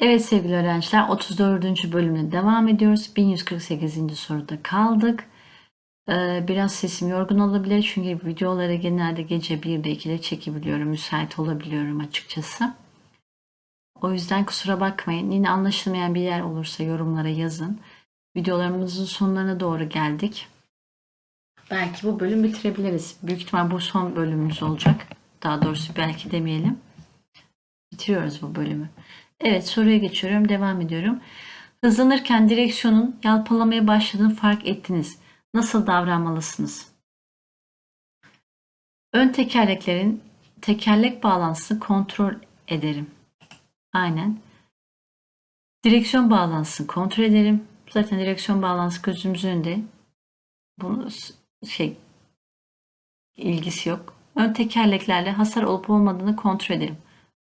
Evet sevgili öğrenciler 34. bölümle devam ediyoruz. 1148. soruda kaldık. Ee, biraz sesim yorgun olabilir çünkü videoları genelde gece 1'de 2'de çekebiliyorum. Müsait olabiliyorum açıkçası. O yüzden kusura bakmayın. Yine anlaşılmayan bir yer olursa yorumlara yazın. Videolarımızın sonlarına doğru geldik. Belki bu bölüm bitirebiliriz. Büyük ihtimal bu son bölümümüz olacak. Daha doğrusu belki demeyelim. Bitiriyoruz bu bölümü. Evet soruya geçiyorum. Devam ediyorum. Hızlanırken direksiyonun yalpalamaya başladığını fark ettiniz. Nasıl davranmalısınız? Ön tekerleklerin tekerlek bağlantısını kontrol ederim. Aynen. Direksiyon bağlantısını kontrol ederim. Zaten direksiyon bağlantısı gözümüzün önünde. Bunun şey ilgisi yok. Ön tekerleklerle hasar olup olmadığını kontrol ederim.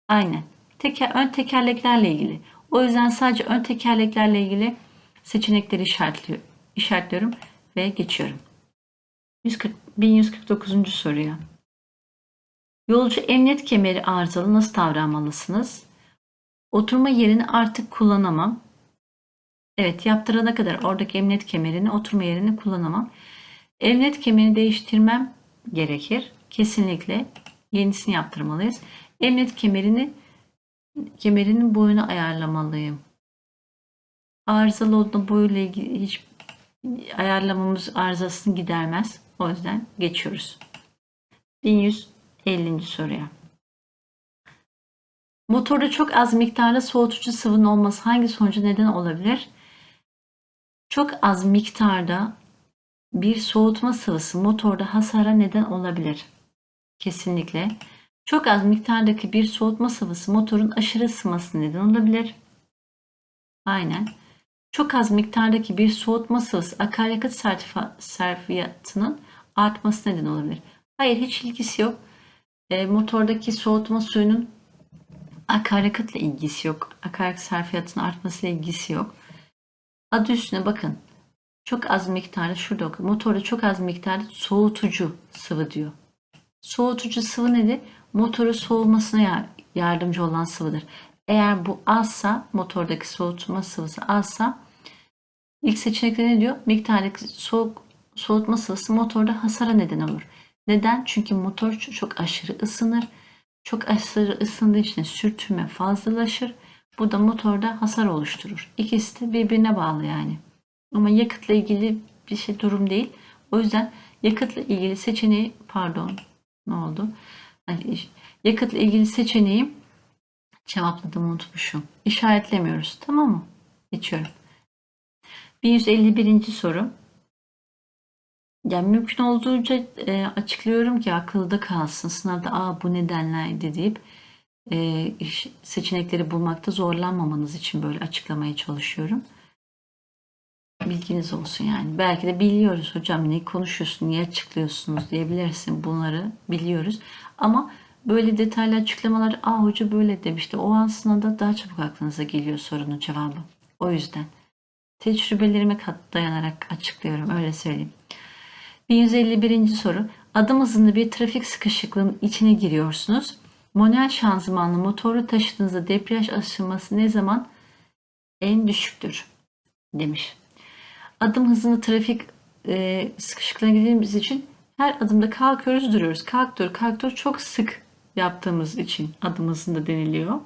Aynen. Teker, ön tekerleklerle ilgili. O yüzden sadece ön tekerleklerle ilgili seçenekleri işaretliyor, işaretliyorum ve geçiyorum. 140, 1149. soruya. Yolcu emniyet kemeri arızalı nasıl davranmalısınız? Oturma yerini artık kullanamam. Evet yaptırana kadar oradaki emniyet kemerini, oturma yerini kullanamam. Emniyet kemerini değiştirmem gerekir. Kesinlikle yenisini yaptırmalıyız. Emniyet kemerini kemerinin boyunu ayarlamalıyım. Arızalı olduğunda boyuyla ilgili hiç ayarlamamız arızasını gidermez. O yüzden geçiyoruz. 1150. soruya. Motorda çok az miktarda soğutucu sıvının olması hangi sonuca neden olabilir? Çok az miktarda bir soğutma sıvısı motorda hasara neden olabilir. Kesinlikle. Çok az miktardaki bir soğutma sıvısı motorun aşırı ısınmasına neden olabilir. Aynen. Çok az miktardaki bir soğutma sıvısı akaryakıt serfiyatının artması neden olabilir. Hayır hiç ilgisi yok. E, motordaki soğutma suyunun akaryakıtla ilgisi yok. Akaryakıt serfiyatının artmasıyla ilgisi yok. Adı üstüne bakın. Çok az miktarda şurada bakın. Motorda çok az miktarda soğutucu sıvı diyor. Soğutucu sıvı nedir? Motoru soğumasına yardımcı olan sıvıdır. Eğer bu azsa, motordaki soğutma sıvısı azsa ilk seçenekte ne diyor? Miktardaki soğuk, soğutma sıvısı motorda hasara neden olur. Neden? Çünkü motor çok aşırı ısınır. Çok aşırı ısındığı için sürtünme fazlalaşır. Bu da motorda hasar oluşturur. İkisi de birbirine bağlı yani. Ama yakıtla ilgili bir şey durum değil. O yüzden yakıtla ilgili seçeneği pardon ne oldu? Yakıtla ilgili seçeneği cevapladım unutmuşum. İşaretlemiyoruz. Tamam mı? Geçiyorum. 1151. soru. Yani mümkün olduğunca e, açıklıyorum ki akılda kalsın. Sınavda Aa, bu nedenlerdi deyip e, seçenekleri bulmakta zorlanmamanız için böyle açıklamaya çalışıyorum. Bilginiz olsun yani. Belki de biliyoruz hocam ne konuşuyorsun, niye açıklıyorsunuz diyebilirsin. Bunları biliyoruz. Ama böyle detaylı açıklamalar, aa hoca böyle demişti. O an sınavda daha çabuk aklınıza geliyor sorunun cevabı. O yüzden tecrübelerime dayanarak açıklıyorum. Öyle söyleyeyim. 1151. soru. Adım hızında bir trafik sıkışıklığının içine giriyorsunuz. Manuel şanzımanlı motoru taşıdığınızda debriyaj aşılması ne zaman en düşüktür? Demiş. Adım hızında trafik e, sıkışıklığına girdiğimiz için her adımda kalkıyoruz duruyoruz. Kalk dur kalk dur çok sık yaptığımız için adım hızında deniliyor.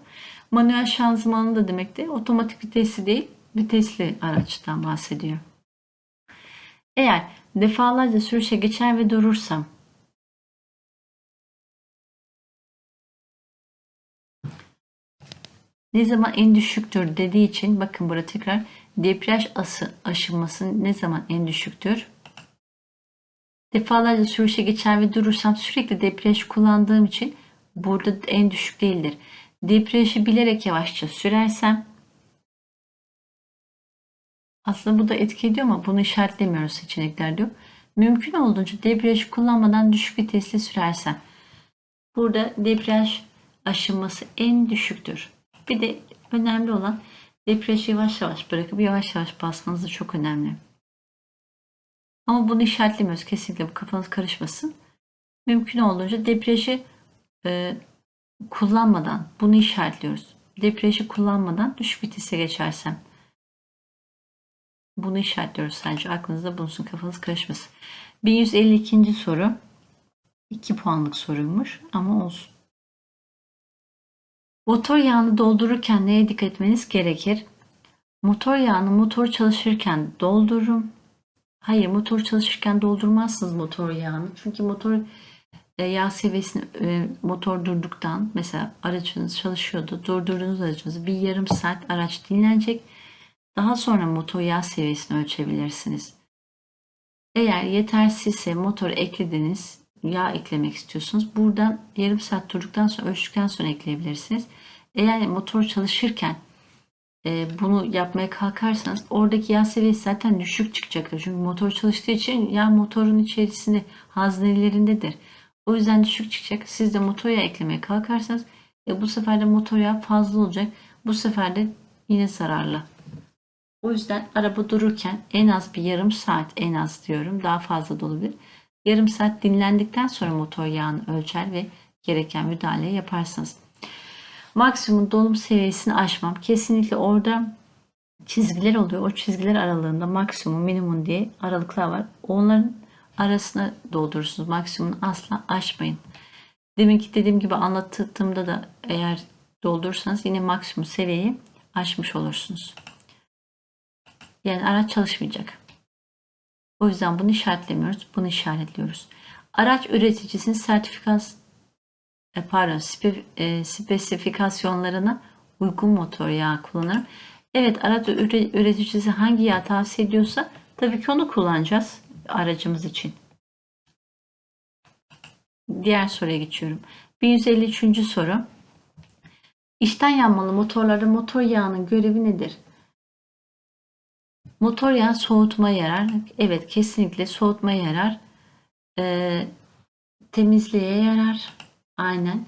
Manuel şanzımanlı da demek de otomatik vitesli değil vitesli araçtan bahsediyor. Eğer defalarca sürüşe geçer ve durursam ne zaman en düşüktür dediği için bakın burada tekrar debriyaj ası aşınması ne zaman en düşüktür? Defalarca sürüşe geçer ve durursam sürekli debriyaj kullandığım için burada en düşük değildir. Debriyajı bilerek yavaşça sürersem aslında bu da etki ediyor ama bunu işaretlemiyoruz seçenekler diyor. Mümkün olduğunca debriyajı kullanmadan düşük vitesli sürersen burada debriyaj aşınması en düşüktür. Bir de önemli olan debriyajı yavaş yavaş bırakıp yavaş yavaş basmanız da çok önemli. Ama bunu işaretlemiyoruz. Kesinlikle bu kafanız karışmasın. Mümkün olduğunca debriyajı e, kullanmadan bunu işaretliyoruz. depreşi kullanmadan düşük vitese geçersem. Bunu işaretliyoruz sadece. Aklınızda bulunsun. Kafanız karışmasın. 1152. soru. 2 puanlık soruymuş ama olsun. Motor yağını doldururken neye dikkat etmeniz gerekir? Motor yağını motor çalışırken doldurun. Hayır motor çalışırken doldurmazsınız motor yağını. Çünkü motor e, yağ seviyesini e, motor durduktan mesela aracınız çalışıyordu. Durdurduğunuz aracınızı bir yarım saat araç dinlenecek. Daha sonra motor yağ seviyesini ölçebilirsiniz. Eğer yetersizse motor eklediniz, yağ eklemek istiyorsunuz. Buradan yarım saat durduktan sonra ölçtükten sonra ekleyebilirsiniz. Eğer motor çalışırken e, bunu yapmaya kalkarsanız oradaki yağ seviyesi zaten düşük çıkacaktır. Çünkü motor çalıştığı için yağ motorun içerisinde haznelerindedir. O yüzden düşük çıkacak. Siz de motor yağı eklemeye kalkarsanız e, bu sefer de motor yağı fazla olacak. Bu sefer de yine zararlı. O yüzden araba dururken en az bir yarım saat en az diyorum daha fazla da olabilir. Yarım saat dinlendikten sonra motor yağını ölçer ve gereken müdahaleyi yaparsınız. Maksimum dolum seviyesini aşmam. Kesinlikle orada çizgiler oluyor. O çizgiler aralığında maksimum minimum diye aralıklar var. Onların arasına doldurursunuz. Maksimum asla aşmayın. Deminki dediğim gibi anlattığımda da eğer doldurursanız yine maksimum seviyeyi aşmış olursunuz. Yani araç çalışmayacak. O yüzden bunu işaretlemiyoruz. Bunu işaretliyoruz. Araç üreticisinin sertifikas e, pardon e, spesifikasyonlarına uygun motor yağı kullanırım. Evet araç üreticisi hangi yağ tavsiye ediyorsa tabii ki onu kullanacağız aracımız için. Diğer soruya geçiyorum. 1153. soru. İçten yanmalı motorlarda motor yağının görevi nedir? Motor yağı soğutma yarar. Evet kesinlikle soğutma yarar. Ee, temizliğe yarar. Aynen.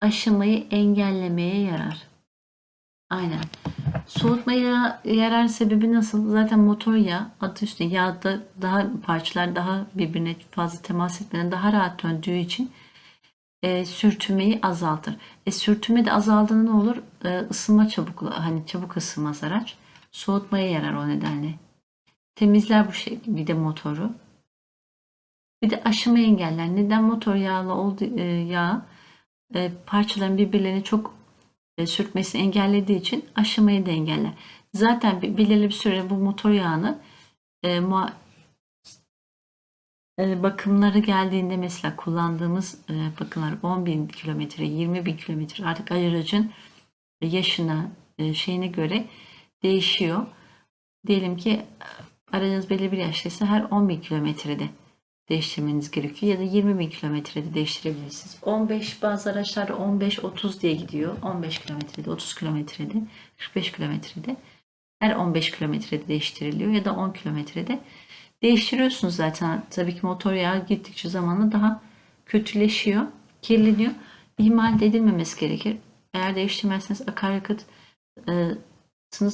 Aşımayı engellemeye yarar. Aynen. Soğutmaya yarar sebebi nasıl? Zaten motor yağı adı üstünde yağda daha parçalar daha birbirine fazla temas etmeden daha rahat döndüğü için e, sürtünmeyi azaltır. E, sürtünme de azaldığında ne olur? E, ısınma çabuk hani çabuk ısınmaz araç. Soğutmaya yarar o nedenle. Temizler bu şekilde motoru. Bir de aşımı engeller. Neden motor yağlı oldu e, yağ e, parçaların birbirlerini çok e, sürtmesini engellediği için aşımayı da engeller. Zaten bir, belirli bir süre bu motor yağını e, mua, e, bakımları geldiğinde mesela kullandığımız e, bakımlar 10 bin kilometre, 20 bin kilometre artık aracın yaşına, e, şeyine göre değişiyor. Diyelim ki aracınız belli bir yaştaysa her 10 bin kilometrede değiştirmeniz gerekiyor ya da 20 bin kilometrede değiştirebilirsiniz. 15 bazı araçlar 15-30 diye gidiyor. 15 kilometrede, 30 kilometrede, 45 kilometrede her 15 kilometrede değiştiriliyor ya da 10 kilometrede değiştiriyorsunuz zaten. Tabii ki motor yağı gittikçe zamanla daha kötüleşiyor, kirleniyor. İhmal edilmemesi gerekir. Eğer değiştirmezseniz akaryakıt yakıtınız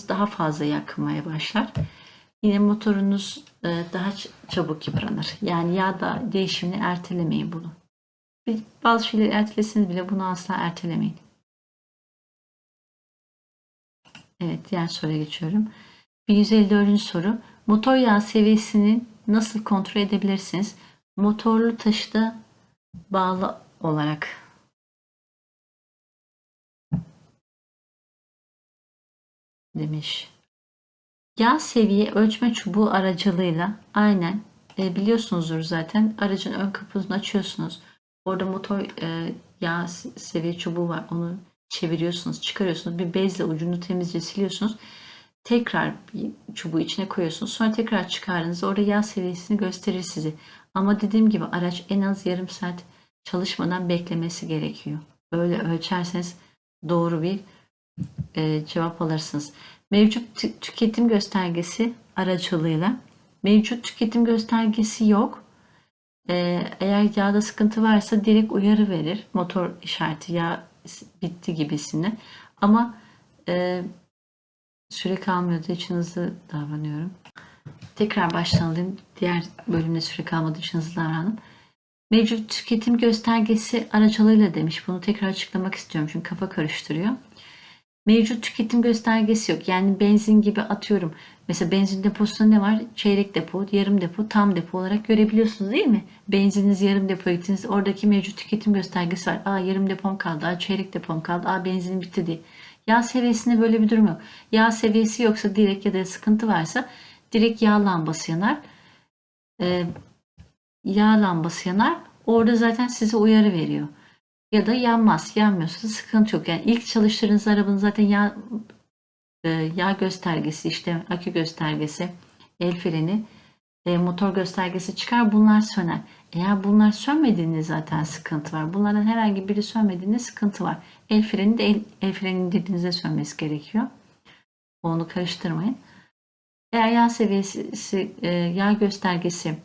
daha fazla yakmaya başlar. Yine motorunuz e, daha çabuk yıpranır. Yani yağ da değişimini ertelemeyin bunu. Bazı şeyleri ertelesiniz bile bunu asla ertelemeyin. Evet diğer soruya geçiyorum. 1154. soru. Motor yağ seviyesini nasıl kontrol edebilirsiniz? Motorlu taşıda bağlı olarak demiş. Yağ seviye ölçme çubuğu aracılığıyla aynen e, biliyorsunuzdur zaten aracın ön kapısını açıyorsunuz. Orada motor e, yağ seviye çubuğu var. Onu çeviriyorsunuz, çıkarıyorsunuz. Bir bezle ucunu temizce siliyorsunuz. Tekrar bir çubuğu içine koyuyorsunuz. Sonra tekrar çıkardığınızda orada yağ seviyesini gösterir size. Ama dediğim gibi araç en az yarım saat çalışmadan beklemesi gerekiyor. Böyle ölçerseniz doğru bir e, cevap alırsınız. Mevcut tüketim göstergesi aracılığıyla mevcut tüketim göstergesi yok. Ee, eğer yağda sıkıntı varsa direkt uyarı verir. Motor işareti yağ bitti gibisine. Ama e, süre kalmıyordu için hızlı davranıyorum. Tekrar başlayalım. Diğer bölümde süre kalmadığı için hızlı davranın. Mevcut tüketim göstergesi aracılığıyla demiş. Bunu tekrar açıklamak istiyorum çünkü kafa karıştırıyor. Mevcut tüketim göstergesi yok. Yani benzin gibi atıyorum. Mesela benzin deposunda ne var? Çeyrek depo, yarım depo, tam depo olarak görebiliyorsunuz değil mi? Benzininiz yarım depo gittiniz. Oradaki mevcut tüketim göstergesi var. Aa yarım depom kaldı. Aa çeyrek depom kaldı. Aa benzin bitti diye. Yağ seviyesinde böyle bir durum yok. Yağ seviyesi yoksa direkt ya da sıkıntı varsa direkt yağ lambası yanar. Ee, yağ lambası yanar. Orada zaten size uyarı veriyor. Ya da yanmaz. Yanmıyorsa sıkıntı yok. Yani ilk çalıştırdığınız arabanın zaten yağ, e, yağ göstergesi, işte akü göstergesi, el freni, e, motor göstergesi çıkar. Bunlar söner. Eğer bunlar sönmediğinde zaten sıkıntı var. Bunlardan herhangi biri sönmediğinde sıkıntı var. El freni de el, el freni indirdiğinizde sönmesi gerekiyor. Onu karıştırmayın. Eğer yağ seviyesi, e, yağ göstergesi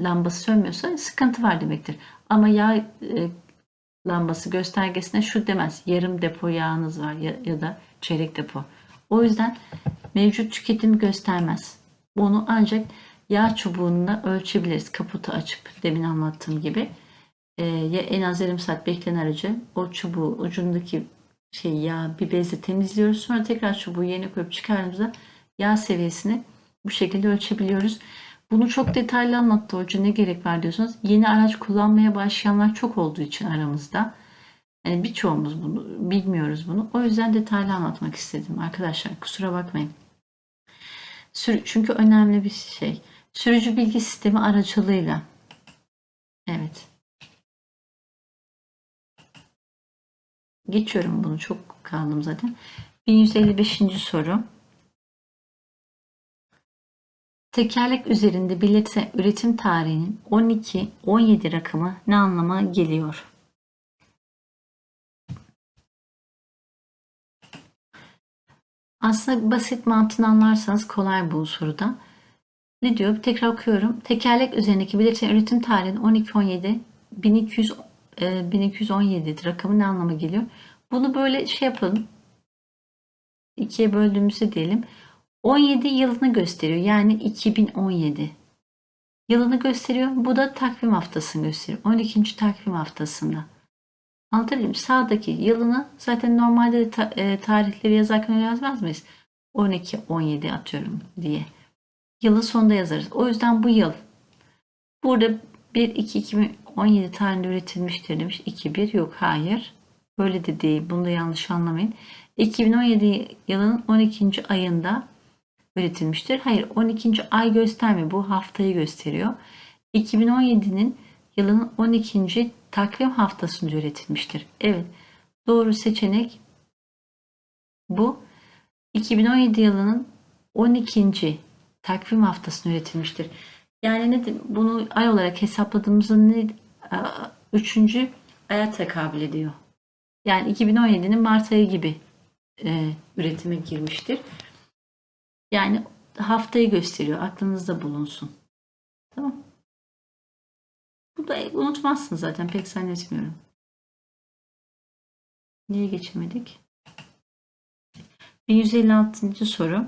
lambası sönmüyorsa sıkıntı var demektir. Ama yağ e, lambası göstergesine şu demez. Yarım depo yağınız var ya, ya da çeyrek depo. O yüzden mevcut tüketim göstermez. Onu ancak yağ çubuğunda ölçebiliriz. Kaputu açıp demin anlattığım gibi. Ee, ya en az yarım saat bekleyen aracı o çubuğu ucundaki şey yağ bir bezle temizliyoruz. Sonra tekrar çubuğu yerine koyup çıkardığımızda yağ seviyesini bu şekilde ölçebiliyoruz. Bunu çok detaylı anlattı hoca ne gerek var diyorsunuz. Yeni araç kullanmaya başlayanlar çok olduğu için aramızda. Yani birçoğumuz bunu bilmiyoruz bunu. O yüzden detaylı anlatmak istedim arkadaşlar. Kusura bakmayın. Çünkü önemli bir şey. Sürücü bilgi sistemi aracılığıyla. Evet. Geçiyorum bunu. Çok kaldım zaten. 1155. soru. Tekerlek üzerinde belirtilen üretim tarihinin 12-17 rakamı ne anlama geliyor? Aslında basit mantığını anlarsanız kolay bu soruda. Ne diyor? Tekrar okuyorum. Tekerlek üzerindeki belirtilen üretim tarihinin 12-17 1200 e, 1217 rakamı ne anlama geliyor? Bunu böyle şey yapalım. İkiye böldüğümüzde diyelim. 17 yılını gösteriyor. Yani 2017 yılını gösteriyor. Bu da takvim haftasını gösteriyor. 12. takvim haftasında. Anlatabildim. Sağdaki yılını zaten normalde de ta- e, tarihleri yazarken yazmaz mıyız? 12, 17 atıyorum diye. Yılı sonunda yazarız. O yüzden bu yıl. Burada 1, 2, 2017 tarihinde üretilmiştir demiş. 2, 1 yok. Hayır. Böyle de değil. Bunu da yanlış anlamayın. 2017 yılının 12. ayında üretilmiştir. Hayır 12. ay göstermiyor. Bu haftayı gösteriyor. 2017'nin yılının 12. takvim haftasında üretilmiştir. Evet. Doğru seçenek bu. 2017 yılının 12. takvim haftasında üretilmiştir. Yani ne bunu ay olarak hesapladığımızda ne 3. aya tekabül ediyor. Yani 2017'nin Mart ayı gibi e, üretime girmiştir. Yani haftayı gösteriyor. Aklınızda bulunsun. Tamam. Bu da unutmazsın zaten. Pek zannetmiyorum. Niye geçemedik? 1156. soru.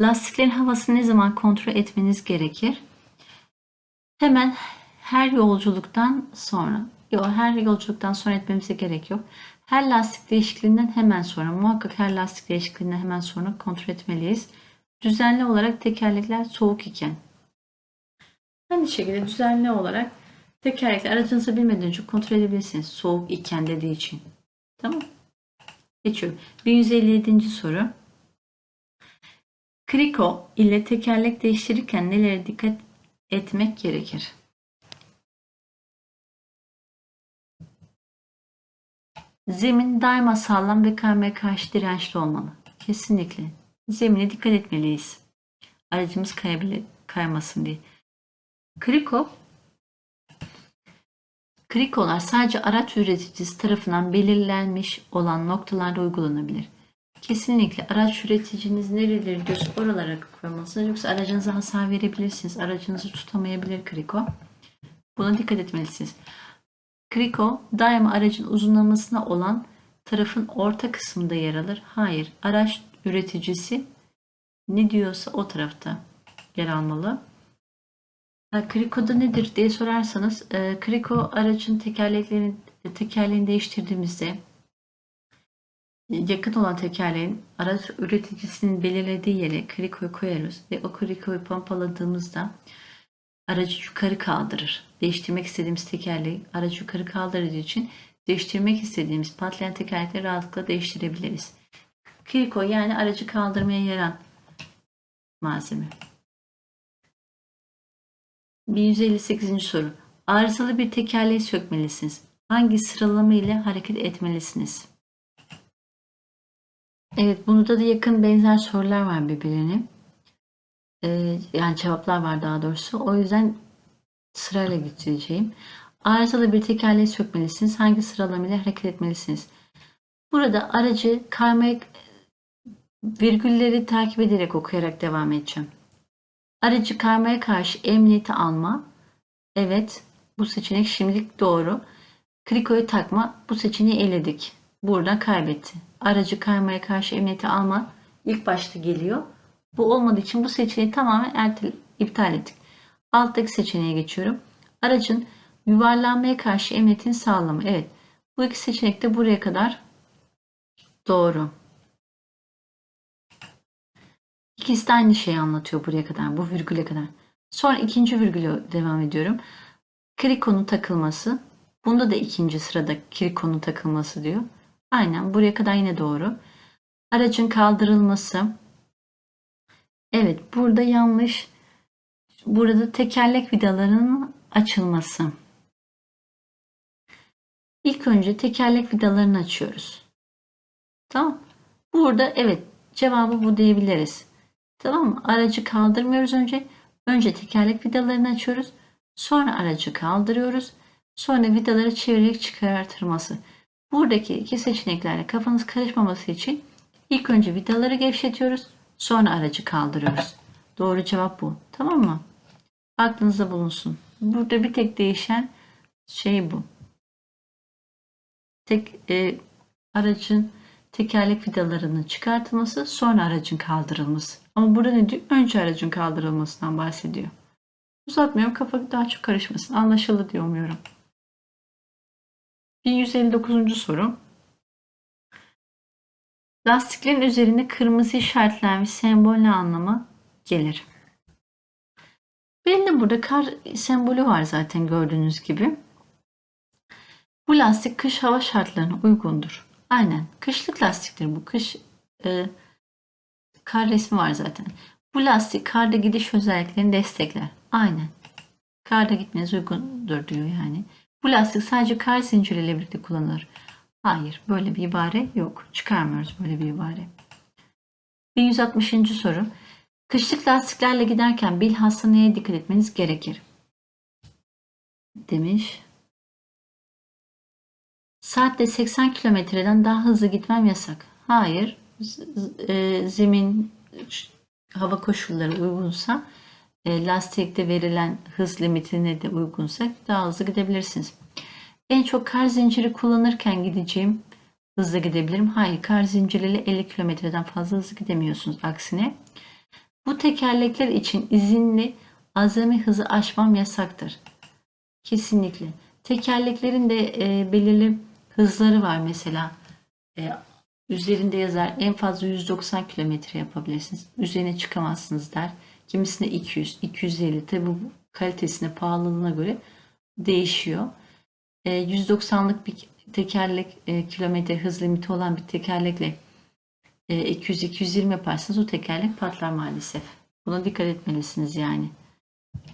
Lastiklerin havasını ne zaman kontrol etmeniz gerekir? Hemen her yolculuktan sonra. Yok her yolculuktan sonra etmemize gerek yok. Her lastik değişikliğinden hemen sonra muhakkak her lastik değişikliğinden hemen sonra kontrol etmeliyiz. Düzenli olarak tekerlekler soğuk iken. Aynı şekilde düzenli olarak tekerlekler aracınızı bilmeden önce kontrol edebilirsiniz. Soğuk iken dediği için. Tamam Geçiyorum. 1157. soru. Kriko ile tekerlek değiştirirken nelere dikkat etmek gerekir? Zemin daima sağlam ve kaymaya karşı dirençli olmalı. Kesinlikle. Zemine dikkat etmeliyiz. Aracımız kayabilir, kaymasın diye. Kriko Krikolar sadece araç üreticisi tarafından belirlenmiş olan noktalarda uygulanabilir. Kesinlikle araç üreticiniz nereleri diyorsa oralara koymalısınız. Yoksa aracınıza hasar verebilirsiniz. Aracınızı tutamayabilir kriko. Buna dikkat etmelisiniz. Kriko daima aracın uzunlamasına olan tarafın orta kısmında yer alır. Hayır, araç üreticisi ne diyorsa o tarafta yer almalı. Krikoda nedir diye sorarsanız, e, kriko aracın tekerleklerini tekerleğini değiştirdiğimizde yakın olan tekerleğin araç üreticisinin belirlediği yere krikoyu koyarız ve o krikoyu pompaladığımızda aracı yukarı kaldırır. Değiştirmek istediğimiz tekerleği aracı yukarı kaldırdığı için değiştirmek istediğimiz patlayan tekerlekleri rahatlıkla değiştirebiliriz. Kriko yani aracı kaldırmaya yarayan malzeme. 1158. soru. Arızalı bir tekerleği sökmelisiniz. Hangi sıralama ile hareket etmelisiniz? Evet, burada da yakın benzer sorular var birbirine. Ee, yani cevaplar var daha doğrusu. O yüzden sırayla getireceğim. Arızalı bir tekerleği sökmelisiniz. Hangi sıralama ile hareket etmelisiniz? Burada aracı kaymaya virgülleri takip ederek okuyarak devam edeceğim. Aracı karmaya karşı emniyeti alma. Evet, bu seçenek şimdilik doğru. Krikoyu takma, bu seçeneği eledik. Burada kaybetti. Aracı kaymaya karşı emniyeti alma ilk başta geliyor. Bu olmadığı için bu seçeneği tamamen ertel iptal ettik. Alttaki seçeneğe geçiyorum. Aracın yuvarlanmaya karşı emniyetini sağlama. Evet, bu iki seçenek de buraya kadar doğru. İkisi de aynı şeyi anlatıyor buraya kadar, bu virgüle kadar. Sonra ikinci virgüle devam ediyorum. Krikonun takılması. Bunda da ikinci sırada krikonun takılması diyor. Aynen buraya kadar yine doğru. Aracın kaldırılması. Evet burada yanlış. Burada tekerlek vidalarının açılması. İlk önce tekerlek vidalarını açıyoruz. Tamam. Burada evet cevabı bu diyebiliriz. Tamam mı? Aracı kaldırmıyoruz önce. Önce tekerlek vidalarını açıyoruz. Sonra aracı kaldırıyoruz. Sonra vidaları çevirerek çıkartılması. Buradaki iki seçeneklerle kafanız karışmaması için ilk önce vidaları gevşetiyoruz. Sonra aracı kaldırıyoruz. Doğru cevap bu. Tamam mı? Aklınızda bulunsun. Burada bir tek değişen şey bu. Tek e, aracın tekerlek vidalarının çıkartılması, sonra aracın kaldırılması. Ama burada ne diyor? Önce aracın kaldırılmasından bahsediyor. Uzatmıyorum kafa daha çok karışmasın. Anlaşıldı diye umuyorum. 1159. soru. Lastiklerin üzerinde kırmızı işaretlenmiş sembol ne anlama gelir? Belli burada kar sembolü var zaten gördüğünüz gibi. Bu lastik kış hava şartlarına uygundur. Aynen. Kışlık lastiktir bu. Kış e, kar resmi var zaten. Bu lastik karda gidiş özelliklerini destekler. Aynen. Karda gitmeniz uygundur diyor yani. Bu lastik sadece kar zinciriyle birlikte kullanılır. Hayır, böyle bir ibare yok. Çıkarmıyoruz böyle bir ibare. 1160. soru. Kışlık lastiklerle giderken bilhassa neye dikkat etmeniz gerekir? Demiş. Saatte 80 kilometreden daha hızlı gitmem yasak. Hayır. E, zemin hava koşulları uygunsa e, lastikte verilen hız limitine de uygunsa daha hızlı gidebilirsiniz. En çok kar zinciri kullanırken gideceğim hızlı gidebilirim. Hayır kar zinciriyle 50 kilometreden fazla hızlı gidemiyorsunuz aksine. Bu tekerlekler için izinli azami hızı aşmam yasaktır. Kesinlikle. Tekerleklerin de e, belirli hızları var mesela. E, üzerinde yazar en fazla 190 kilometre yapabilirsiniz. Üzerine çıkamazsınız der. Kimisine 200, 250. Tabi bu kalitesine, pahalılığına göre değişiyor. E, 190'lık bir tekerlek e, kilometre hız limiti olan bir tekerlekle e, 200-220 yaparsanız o tekerlek patlar maalesef. Buna dikkat etmelisiniz yani.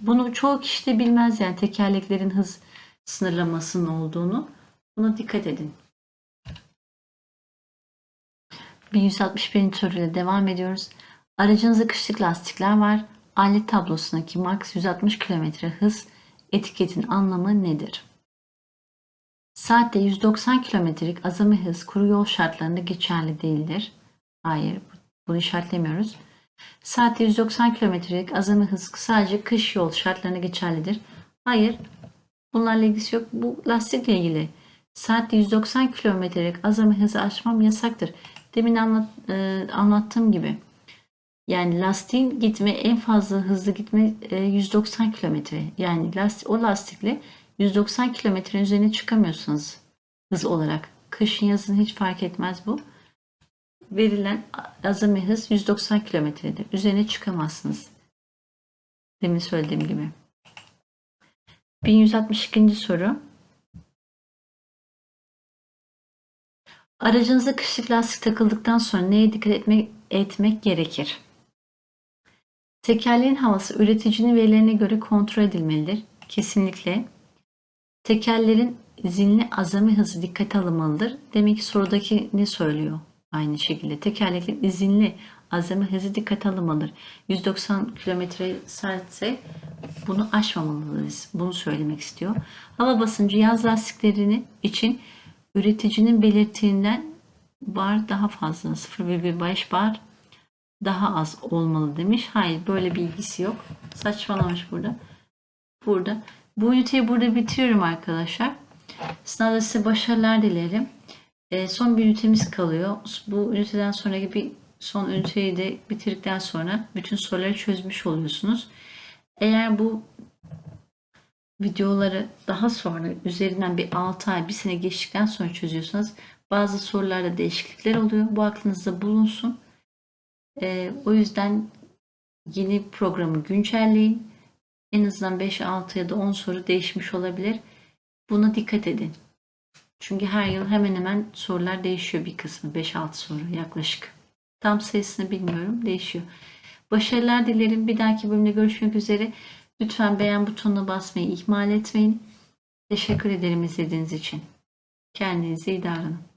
Bunu çoğu kişi de bilmez yani tekerleklerin hız sınırlamasının olduğunu. Buna dikkat edin. 1161. soruyla devam ediyoruz. Aracınızda kışlık lastikler var. Alet tablosundaki max 160 km hız etiketin anlamı nedir? Saatte 190 kilometrelik azami hız kuru yol şartlarında geçerli değildir. Hayır, bunu işaretlemiyoruz. Saatte 190 kilometrelik azami hız sadece kış yol şartlarında geçerlidir. Hayır, bunlarla ilgisi yok. Bu lastikle ilgili. Saatte 190 kilometrelik azami hızı aşmam yasaktır. Demin anlat, e, anlattığım gibi. Yani lastiğin gitme en fazla hızlı gitme e, 190 kilometre. Yani lastik, o lastikle 190 kilometrenin üzerine çıkamıyorsunuz. hız olarak. Kışın yazın hiç fark etmez bu. Verilen azami hız 190 kilometredir. Üzerine çıkamazsınız. Demin söylediğim gibi. 1162. soru. Aracınıza kışlık lastik takıldıktan sonra neye dikkat etmek, etmek gerekir? Tekerleğin havası üreticinin verilerine göre kontrol edilmelidir. Kesinlikle. Tekerlerin izinli azami hızı dikkate alınmalıdır. Demek ki sorudaki ne söylüyor? Aynı şekilde tekerleklerin izinli azami hızı dikkate alınmalıdır. 190 km saatse bunu aşmamalıyız. Bunu söylemek istiyor. Hava basıncı yaz lastiklerini için üreticinin belirttiğinden bar daha fazla 0,5 bar daha az olmalı demiş. Hayır böyle bir ilgisi yok. Saçmalamış burada. Burada. Bu üniteyi burada bitiriyorum arkadaşlar. Sınavda size başarılar dilerim. E, son bir ünitemiz kalıyor. Bu üniteden sonraki bir son üniteyi de bitirdikten sonra bütün soruları çözmüş oluyorsunuz. Eğer bu videoları daha sonra üzerinden bir 6 ay, bir sene geçtikten sonra çözüyorsanız bazı sorularda değişiklikler oluyor. Bu aklınızda bulunsun. Ee, o yüzden yeni programı güncelleyin. En azından 5, 6 ya da 10 soru değişmiş olabilir. Buna dikkat edin. Çünkü her yıl hemen hemen sorular değişiyor bir kısmı. 5-6 soru yaklaşık. Tam sayısını bilmiyorum. Değişiyor. Başarılar dilerim. Bir dahaki bölümde görüşmek üzere. Lütfen beğen butonuna basmayı ihmal etmeyin. Teşekkür ederim izlediğiniz için. Kendinize iyi davranın.